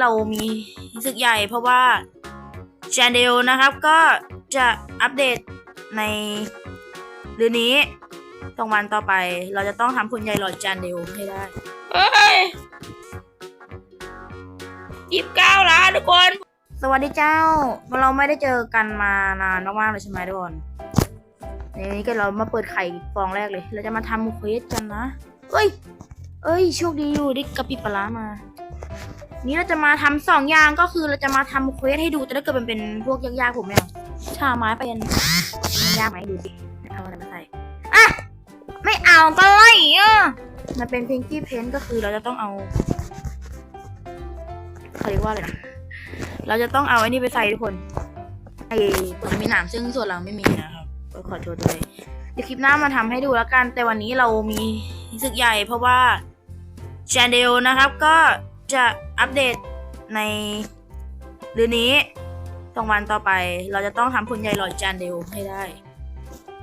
เรามีศึกใหญ่เพราะว่าชาเดลนะครับก็จะอัปเดตในเดือนนี้สองวันต่อไป เราจะต้องทำผลใหญ่หลอดจานเดลให้ได้เฮ้ยยี่สิบเก้าล้านทุกคน สวัสดีเจ้า เราไม่ได้เจอกันมานานมากๆเลยใช่ไหมทุกคนในนี้ก็เรามาเปิดไข่ฟองแรกเลย เราจะมาทำเควสกันนะ เอ้ย เอ้ย โชคดีอยู่ได้กระปิบปลาร้ามา นี่เราจะมาทำสองอย่างก็คือเราจะมาทำเควสให้ดูแต่ถ้าเกิดมันเป็นพวกยากๆผมไม่เอาชาไม้ไปยันมันยากไหมดูสิเอาอะไรมาใส่อะไม่เอาก็ไล่อะมันเป็นพิงกี้เพนก็คือเราจะต้องเอาเขาเรียกว่าอะไรนะเราจะต้องเอาไอ้นี่ไปใส่ทุกคนไอ้ตัวมีหนามซึ่งส่วนหลังไม่มีนะครับก็ขอโทษด้วยเดี๋ยวคลิปหน้ามาทำให้ดูแล้วกัน แต่วันนี้เรามีศึกใหญ่เพราะว่าชาเดลนะครับก็ จะอัปเดตในเดือนนี้สองวันต่อไปเราจะต้องทำผลใหญ่หลอดจานเดลให้ได้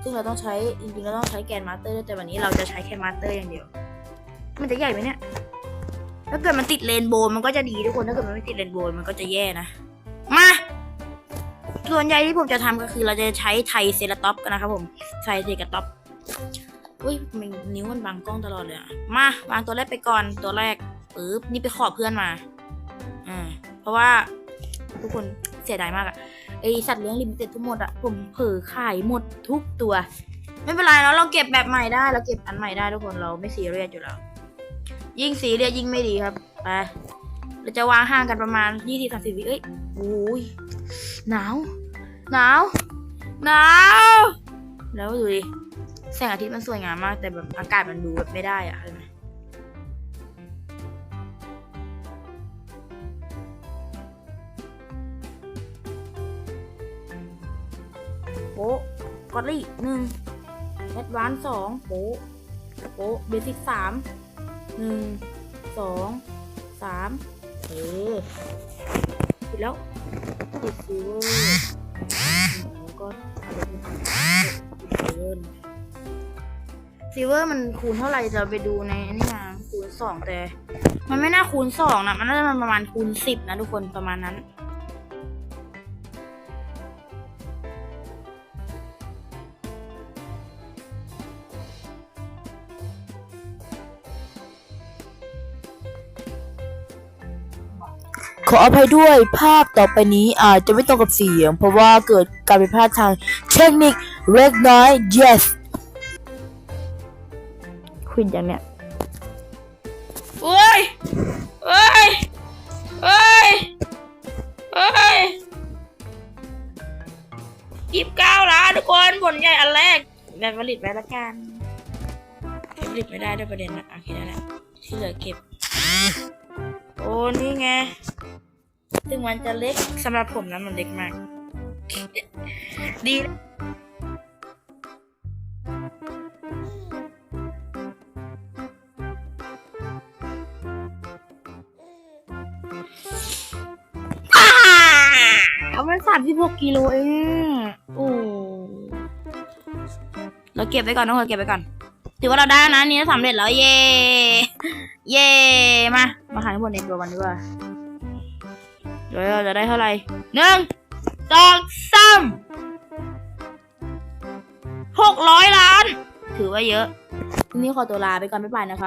ซึ่งเราต้องใช้จริงๆเราต้องใช้แกนมาสเตอร์ด้วยแต่วันนี้เราจะใช้แค่มาสเตอร์อย่างเดียว มันจะใหญ่ไหมเนี่ย ถ้าเกิดมันติดเรนโบว์มันก็จะดีทุกคนถ้าเกิดมันไม่ติดเรนโบว์มันก็จะแย่นะมาส่วนใหญ่ที่ผมจะทำก็คือเราจะใช้ไทยเซราท็อปกันนะครับผมไทยเซราท็อปอุ้ยมันนิ้วมันบังกล้องตลอดเลยอะมาวางตัวแรกไปก่อนตัวแรก ปึ๊บนี่ไปขอเพื่อนมา อ่า เพราะว่าทุกคนเสียดายมากอะไอสัตว์เลี้ยงลิมิเต็ดทั้งหมดอะผมเผลอขายหมดทุกตัว ไม่เป็นไรแล้วเราเก็บแบบใหม่ได้เราเก็บอันใหม่ได้ทุกคนเราไม่ซีเรียสอยู่แล้ว ยิ่งซีเรียสยิ่งไม่ดีครับไปเราจะวางห่างกันประมาณยี่สิบสามสิบวิเอ้ยโอ้ยหนาวหนาวหนาวแล้วดูดิแสงอาทิตย์มันสวยงามมาก แต่แบบอากาศมันดูแบบไม่ได้อะเห็นไหม โป๊ะกอตลี่หนึ่งแอดวานสองโป๊ะโป๊ะเบสิกสามหนึ่งสองสามเออปิดแล้วปิดซิเวอร์แล้วก็อะไรที่ทำซิเวอร์ซิเวอร์มันคูณเท่าไหร่จะไปดูในอนนี้มาคูณสองแต่ มันไม่น่าคูณสองนะมันน่าจะประมาณคูณสิบนะทุกคนประมาณนั้น ออภัยด้วยภาพต่อไปนี้อาจจะไม่ตรงกับเสียง เพราะว่าเกิดการผิดพลาดทางเทคนิคเล็กน้อย yes ควินยังเนี่ยโอ้ยโอ้ยโอ้ยโอ้ยยี่สิบเก้าล้านทุกคนผลใหญ่อันแรกแบบผลิตไว้ละกันผลิตไม่ได้ด้วยประเด็นนะโอเคนั่นแหละที่เหลือเก็บโอ้นี่ไง ถึงมันจะเล็กสำหรับผมนะมันเล็กมาก ดีเอามันสามสิบหกกิโลเองโอ้เราเก็บไว้ก่อนทุกคนเก็บไว้ก่อน ถือว่าเราได้นะนี่สำเร็จแล้ว เย่ เย่ มา มาหาทั้งหมดในตัวกันดีกว่า เดี๋ยวเราจะได้เท่าไหร่หนึ่งสองสามหกร้อยล้าน ถือว่าเยอะทีนี้ขอตัวลาไปก่อนไม่ไปนะครับ